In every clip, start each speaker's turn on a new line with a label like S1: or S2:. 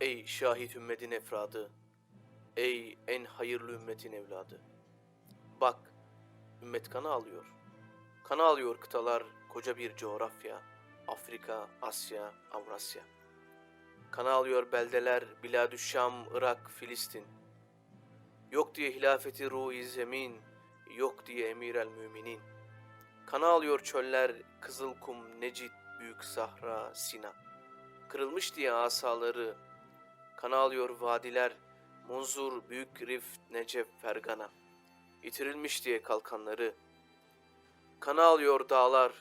S1: Ey şahit ümmetin efradı, ey en hayırlı ümmetin evladı. Bak, ümmet kanı alıyor. Kanı alıyor kıtalar, koca bir coğrafya. Afrika, Asya, Avrasya. Kanı alıyor beldeler, Biladü Şam, Irak, Filistin. Yok diye hilafeti ruh zemin, yok diye emir el müminin. Kanı alıyor çöller, Kızılkum, Necit, Büyük Sahra, Sina. Kırılmış diye asaları, Kana alıyor vadiler, Munzur, Büyük Rif, Necef, Fergana. Yitirilmiş diye kalkanları. Kana alıyor dağlar,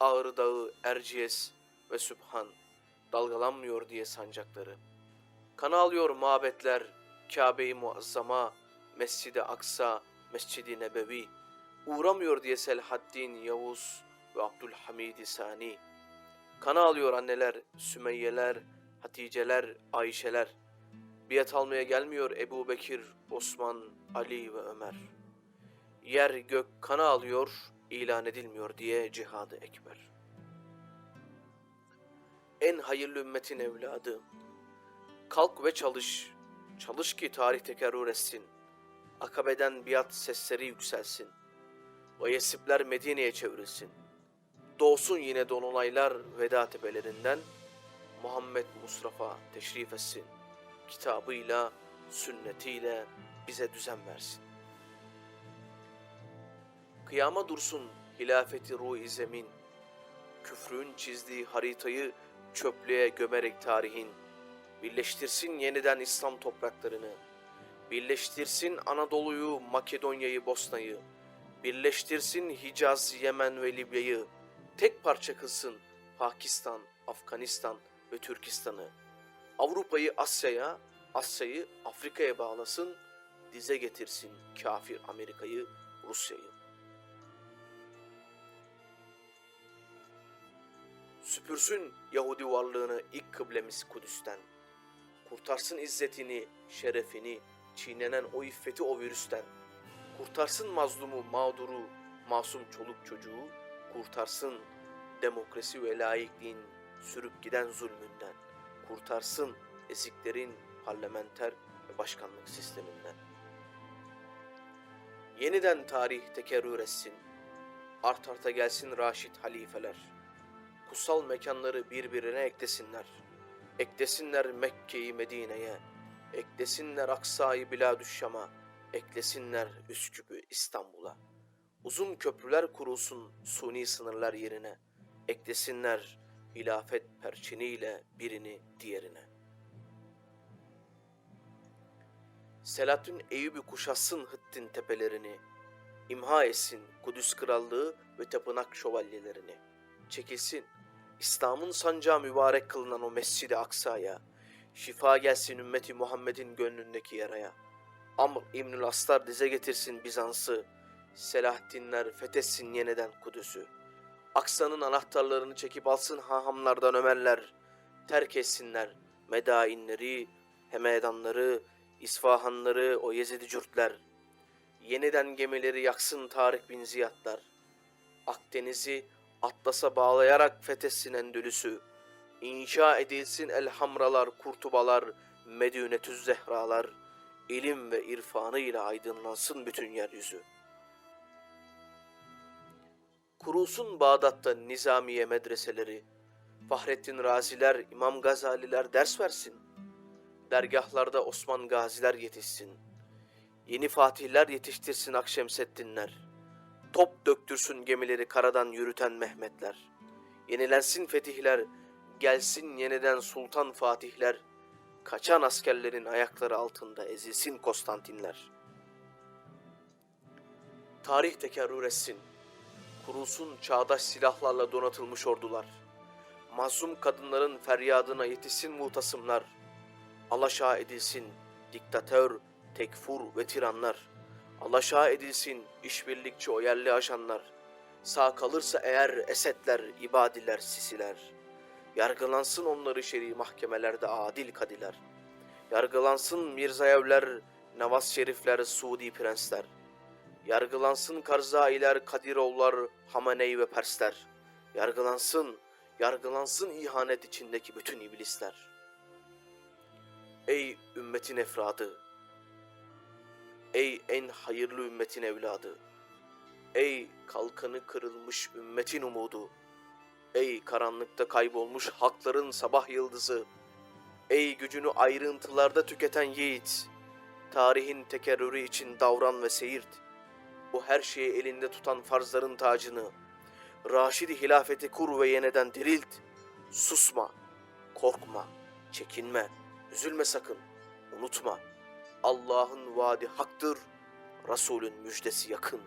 S1: Ağrı Dağı, Erciyes ve Sübhan. Dalgalanmıyor diye sancakları. Kana alıyor mabetler, Kabe-i Muazzama, Mescid-i Aksa, Mescid-i Nebevi. Uğramıyor diye Selahaddin, Yavuz ve Abdülhamid Sani. Kana alıyor anneler, Sümeyyeler, Haticeler, Ayşeler. Biat almaya gelmiyor Ebu Bekir, Osman, Ali ve Ömer. Yer gök kana alıyor, ilan edilmiyor diye cihadı ekber. En hayırlı ümmetin evladı. Kalk ve çalış. Çalış ki tarih tekerrür etsin. Akabe'den biat sesleri yükselsin. Ve yesipler Medine'ye çevrilsin. Doğsun yine dolunaylar veda tepelerinden. Muhammed Mustafa teşrif etsin. Kitabıyla, sünnetiyle bize düzen versin. Kıyama dursun hilafeti ruh zemin. Küfrün çizdiği haritayı çöplüğe gömerek tarihin. Birleştirsin yeniden İslam topraklarını. Birleştirsin Anadolu'yu, Makedonya'yı, Bosna'yı. Birleştirsin Hicaz, Yemen ve Libya'yı. Tek parça kılsın Pakistan, Afganistan ve Türkistan'ı. Avrupa'yı Asya'ya, Asya'yı Afrika'ya bağlasın, dize getirsin kafir Amerika'yı, Rusya'yı. Süpürsün Yahudi varlığını ilk kıblemiz Kudüs'ten. Kurtarsın izzetini, şerefini, çiğnenen o iffeti o virüsten. Kurtarsın mazlumu, mağduru, masum çoluk çocuğu, kurtarsın demokrasi ve laikliğin sürüp giden zulmünden. Kurtarsın eziklerin parlamenter ve başkanlık sisteminden. Yeniden tarih tekerrür etsin. Art arta gelsin raşit halifeler. Kutsal mekanları birbirine eklesinler. Eklesinler Mekke'yi Medine'ye. Eklesinler Aksa'yı Biladüşşam'a. Eklesinler Üsküp'ü İstanbul'a. Uzun köprüler kurulsun suni sınırlar yerine. Eklesinler hilafet perçiniyle birini diğerine. Selahattin Eyüp'ü kuşatsın Hıttin tepelerini. imha etsin Kudüs krallığı ve tapınak şövalyelerini. Çekilsin İslam'ın sancağı mübarek kılınan o Mescid-i Aksa'ya. Şifa gelsin ümmeti Muhammed'in gönlündeki yaraya. Amr İbnül Aslar dize getirsin Bizans'ı. Selahaddinler fethetsin yeniden Kudüs'ü. Aksa'nın anahtarlarını çekip alsın hahamlardan Ömerler. Terk etsinler medainleri, hemedanları, İsfahanları, o Yezidi cürtler. Yeniden gemileri yaksın Tarık bin Ziyadlar. Akdeniz'i Atlas'a bağlayarak fethetsin Endülüs'ü. İnşa edilsin elhamralar, kurtubalar, medünetüz zehralar. İlim ve irfanıyla aydınlansın bütün yeryüzü. Kurulsun Bağdat'ta nizamiye medreseleri. Fahrettin Raziler, İmam Gazaliler ders versin. Dergahlarda Osman Gaziler yetişsin. Yeni fatihler yetiştirsin Akşemseddinler. Top döktürsün gemileri karadan yürüten Mehmetler. Yenilensin fetihler, gelsin yeniden Sultan Fatihler. Kaçan askerlerin ayakları altında ezilsin Konstantinler. Tarih tekerrür etsin. Kurulsun çağdaş silahlarla donatılmış ordular. Mazlum kadınların feryadına yetişsin muhtasımlar. Alaşağı edilsin diktatör, tekfur ve tiranlar. Alaşağı edilsin işbirlikçi o yerli ajanlar. Sağ kalırsa eğer esetler, ibadiler, sisiler. Yargılansın onları şer'i mahkemelerde adil kadiler. Yargılansın Mirzayevler, Navaz Şerifler, Suudi prensler. Yargılansın Karzailer, Kadirovlar, Hamaney ve Persler. Yargılansın, yargılansın ihanet içindeki bütün iblisler. Ey ümmetin efradı! Ey en hayırlı ümmetin evladı! Ey kalkanı kırılmış ümmetin umudu! Ey karanlıkta kaybolmuş hakların sabah yıldızı! Ey gücünü ayrıntılarda tüketen yiğit! Tarihin tekerrürü için davran ve seyirt. Bu her şeyi elinde tutan farzların tacını, Raşidi hilafeti kur ve yeniden dirilt. Susma, korkma, çekinme, üzülme sakın, unutma. Allah'ın vaadi haktır, Resulün müjdesi yakın.